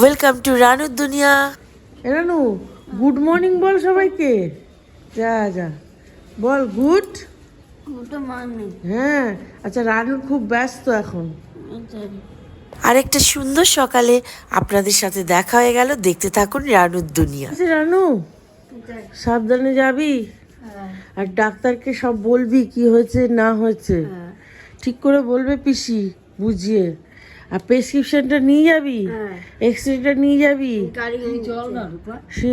Welcome to রানুর দুনিয়া Ranu good morning বল সবাইকে। যা যা। বল গুড গুড মর্নিং হ্যাঁ আচ্ছা রানুর খুব ব্যস্ত এখন। আর একটা সুন্দর সকালে আপনাদের সাথে দেখা হয়ে গেল। দেখতে থাকুন রানুর দুনিয়া। আচ্ছা রানু সাবধানে যাবি? আর ডাক্তারকে সব বলবি কি হয়েছে না হয়েছে। ঠিক করে বলবে পিসি বুঝিয়ে। আর প্রেসক্রিপশনটা নিয়ে যাবি? এক্স রেটা নিয়ে যাবি? সে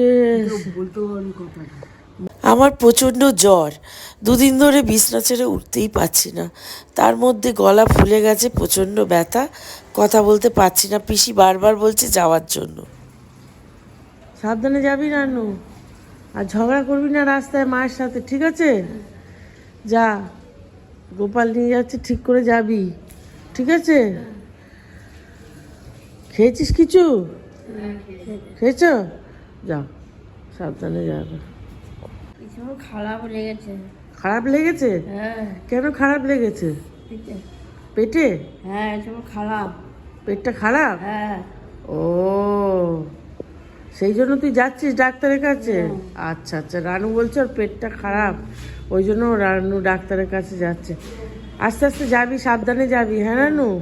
আমার প্রচণ্ড জ্বর। দুদিন ধরে বিছনা ছেড়ে উঠতেই পারছি না। তার মধ্যে গলা ফুলে গেছে প্রচণ্ড ব্যথা। কথা বলতে পারছি না। পিসি বারবার বলছে যাওয়ার জন্য। সাবধানে যাবি রানু আর ঝগড়া করবি না রাস্তায় মায়ের সাথে ঠিক আছে? যা। গোপাল নিয়ে যাচ্ছে ঠিক করে যাবি। ঠিক আছে? খেয়েছিস কিছু? খেয়েছ। যা সাবধানে যাবে খারাপ লেগেছে। খারাপ লেগেছে? হ্যাঁ। কেন খারাপ লেগেছে? পেটে। পেটে? হ্যাঁ খারাপ। পেটটা খারাপ? হ্যাঁ। ও সেই জন্য তুই যাচ্ছিস ডাক্তারের কাছে? আচ্ছা আচ্ছা রানু বলছে ওর পেটটা খারাপ। ওই জন্য রানু ডাক্তারের কাছে যাচ্ছে। আস্তে আস্তে যাবি সাবধানে যাবি হ্যাঁ রানু?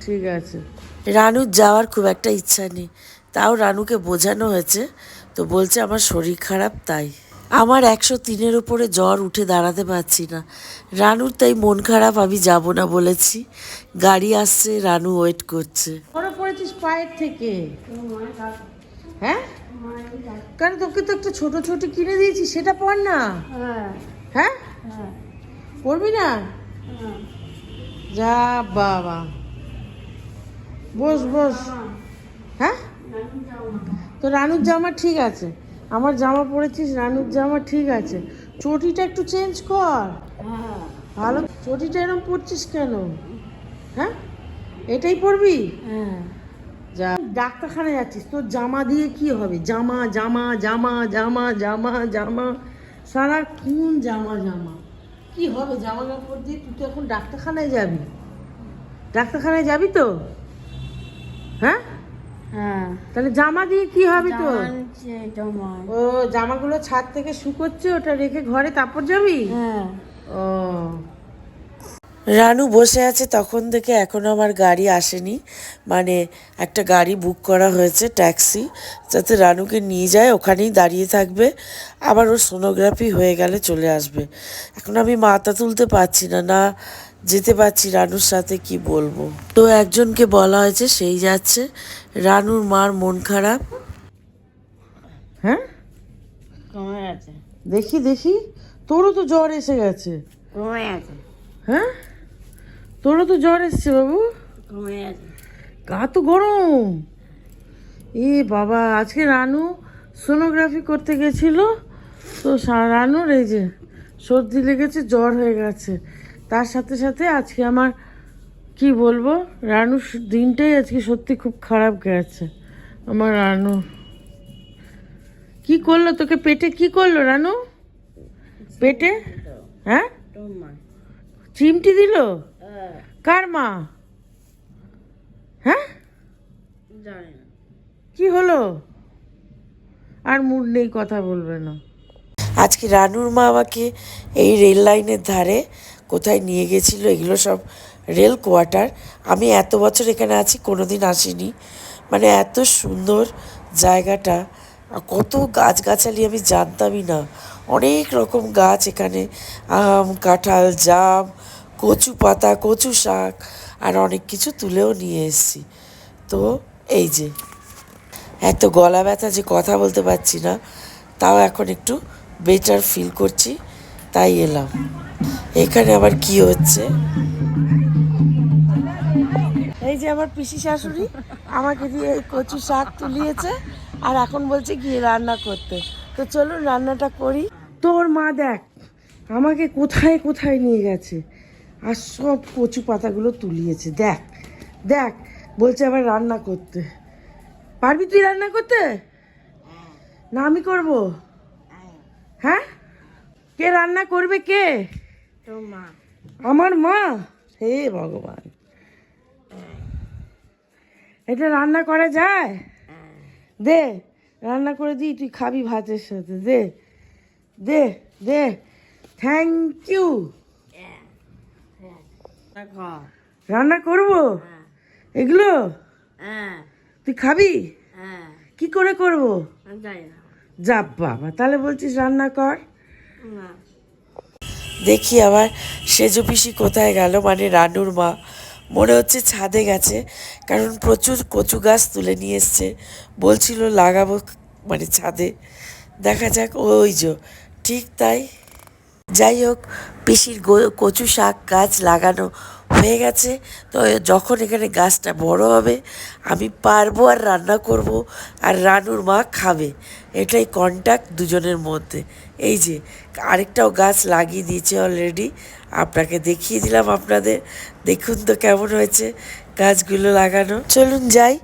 ঠিক আছে। রানুর যাওয়ার খুব একটা ইচ্ছা নেই। তাও রানুকে বোঝানো হয়েছে। তো বলছে আমার শরীর খারাপ তাই। আমার একশো তিনের উপরে জ্বর উঠে দাঁড়াতে পারছি না। রানুর তাই মন খারাপ আমি যাব না বলেছি। গাড়ি আসছে রানু ওয়েট করছে। পড়েছিস পায়ের থেকে? হ্যাঁ? কেন তোকে তো একটা ছোট ছোট কিনে দিয়েছি সেটা পর না। হ্যাঁ। হ্যাঁ? হ্যাঁ। পড়বি না? হ্যাঁ। যা বাবা। বস বস। হ্যাঁ? তো রানুর জামা ঠিক আছে। আমার জামা পরেছিস রানুর জামা ঠিক আছে। চটিটা একটু চেঞ্জ কর। হ্যাঁ ভালো চটিটা এরকম পরছিস কেন? হ্যাঁ? এটাই পরবি? হ্যাঁ। যা ডাক্তারখানায় যাচ্ছিস তোর জামা দিয়ে কি হবে? জামা জামা জামা জামা জামা জামা। সারা কোন জামা জামা। কি হবে জামা কাপড় দিয়ে? তুই তো এখন ডাক্তারখানায় যাবি। ডাক্তারখানায় যাবি তো? হ্যাঁ? হ্যাঁ। তাহলে জামা দিয়ে কি হবে তো ও জামাগুলো ছাদ থেকে শুকোচ্ছে ওটা রেখে ঘরে তারপর যাবি? হ্যাঁ। ও। রানু বসে আছে তখন থেকে এখনও আমার গাড়ি আসেনি। মানে একটা গাড়ি বুক করা হয়েছে ট্যাক্সি। যাতে রানুকে নিয়ে যায় ওখানেই দাঁড়িয়ে থাকবে। আবার ওর সোনোগ্রাফি হয়ে গেলে চলে আসবে। এখন আমি মাথা তুলতে পারছি না না যেতে পারছি রানুর সাথে কি বলব। তো একজনকে বলা হয়েছে সেই যাচ্ছে। রানুর মার মন খারাপ। হ্যাঁ? কমে আছে। দেখি দেখি। তোরও তো জ্বর এসে গেছে। হ্যাঁ? তোরও তো জ্বর এসছে বাবু? গা তো গরম। এ বাবা আজকে রানু সোনোগ্রাফি করতে গেছিল। তো রানুর এই যে সর্দি লেগেছে জ্বর হয়ে গেছে। তার সাথে সাথে আজকে আমার কি বলব রানুর দিনটাই আজকে সত্যি খুব খারাপ গেছে। আমার রানু। কি করল তোকে? পেটে কি করল রানু? পেটে? হ্যাঁ? চিমটি দিল? কার মা হ্যাঁ? জানি কি হলো? আর মুড নেই কথা বলবে না। আজকে রানুর মা আমাকে এই রেল লাইনের ধারে কোথায় নিয়ে গেছিল এগুলো সব রেল কোয়ার্টার। আমি এত বছর এখানে আছি কোনোদিন আসিনি। মানে এত সুন্দর জায়গাটা কত গাছগাছালি আমি জানতামই না। অনেক রকম গাছ এখানে আম কাঁঠাল জাম কচু পাতা, কচু শাক আর অনেক কিছু তুলেও নিয়ে এসেছি। তো এই যে, এত গলা ব্যথা যে কথা বলতে পারছি না, তাও এখন একটু বেটার ফিল করছি, তাই এলাম। এখানে আবার কি হচ্ছে? এই যে আমার পিসি শাশুড়ি আমাকে দিয়ে এই কচু শাক তুলিয়েছে আর এখন বলছে গিয়ে রান্না করতে। তো চলুন রান্নাটা করি। তোর মা দেখ, আমাকে কোথায় কোথায় নিয়ে গেছে? আর সব কচু পাতাগুলো তুলিয়েছে। দেখ দেখ বলছে আবার রান্না করতে। পারবি তুই রান্না করতে? না আমি করব। হ্যাঁ? কে রান্না করবে কে? তোমার আমার মা? হে ভগবান। এটা রান্না করা যায়? দে রান্না করে দিই তুই খাবি ভাতের সাথে। দে দে দে। থ্যাংক ইউ রান্না করব? এগুলো? হ্যাঁ। তুই খাবি? হ্যাঁ। কি করে করব? যা বাবা তাহলে বলছিস রান্না কর। দেখি আবার সেজো পিসি কোথায় গেল মানে রানুর মা। মনে হচ্ছে ছাদে গেছে কারণ প্রচুর কচু গাছ তুলে নিয়ে এসছে। বলছিল লাগাবো মানে ছাদে। দেখা যাক ওই যে ঠিক তাই। যাই হোক পিসির কচু শাক গাছ লাগানো হয়ে গেছে। তো যখন এখানে গাছটা বড় হবে, আমি পারব আর রান্না করব আর রানুর মা খাবে। এটাই কন্ট্যাক্ট দুজনের মধ্যে। এই যে, আরেকটাও গাছ লাগিয়ে দিয়েছে অলরেডি আপনাকে দেখিয়ে দিলাম আপনাদের। দেখুন তো কেমন হয়েছে গাছগুলো লাগানো। চলুন যাই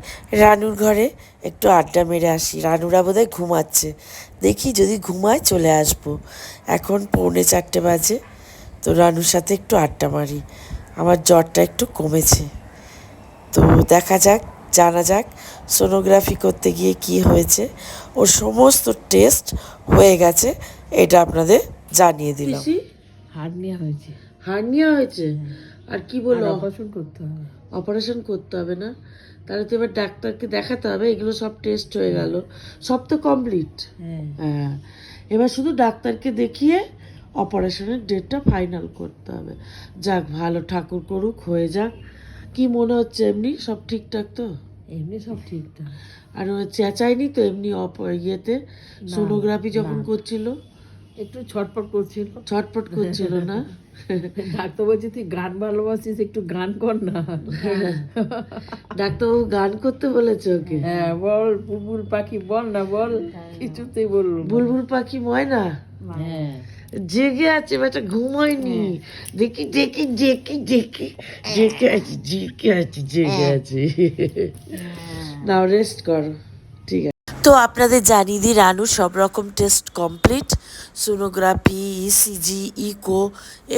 রানুর ঘরে। একটু আড্ডা মেরে আসি। রানুরা বোধহয় ঘুমাচ্ছে। দেখি যদি ঘুমায় চলে আসব। এখন পৌনে চারটে বাজে তো রানুর সাথে একটু আড্ডা মারি। আমার জ্বরটা একটু কমেছে। তো দেখা যাক জানা যাক সোনোগ্রাফি করতে গিয়ে কি হয়েছে। ওর সমস্ত টেস্ট হয়ে গেছে এটা আপনাদের জানিয়ে দিলাম। হার্নিয়া হয়েছে। হার্নিয়া হয়েছে? আর কি বলো? অপারেশন করতে হবে। অপারেশন করতে হবে না? তাহলে তো এবার ডাক্তারকে দেখাতে হবে এগুলো সব টেস্ট হয়ে গেল। সব তো কমপ্লিট হ্যাঁ। হ্যাঁ। এবার শুধু ডাক্তারকে দেখিয়ে অপারেশনের ডেটটা ফাইনাল করতে হবে। যাক ভালো ঠাকুর করুক হয়ে যাক। কি মনে হচ্ছে এমনি সব ঠিকঠাক তো? এমনি সব ঠিকঠাক। আর চেঁচায়নি তো এমনি অপ ইয়েতে? সোনোগ্রাফি যখন করছিল? একটু ছটপট করছিল। ছটপট করছিল না? ডাক্তার বলছে তুই গান ভালোবাসিস একটু গান কর না। ডাক্তারবাবু গান করতে বলেছে ওকে? হ্যাঁ বল বুলবুল পাখি বল না বল কিছুতেই বলল না। বুলবুল পাখি ময়না? হ্যাঁ। জেগে আছে বেটা ঘুমায়নি। দেখি দেখি দেখি দেখি। জেগে আছে জেগে আছে জেগে আছে। নাও রেস্ট করো। ঠিক আছে। তো আপনাদের জানিয়ে দিই, রানু সব রকম test complete. Sonography ECG echo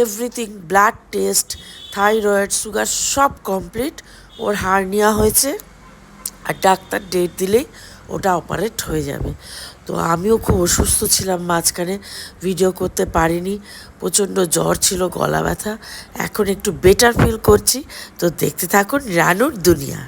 everything blood test thyroid sugar সব কমপ্লিট। ওর হার্নিয়া হয়েছে। আর ডাক্তার ডেট দিলেই ওটা অপারেট হয়ে যাবে। তো আমিও খুব অসুস্থ ছিলাম, মাঝখানে ভিডিও করতে পারিনি। প্রচণ্ড জ্বর ছিল, গলা ব্যথা। এখন একটু বেটার ফিল করছি। তো দেখতে থাকুন রানুর দুনিয়া।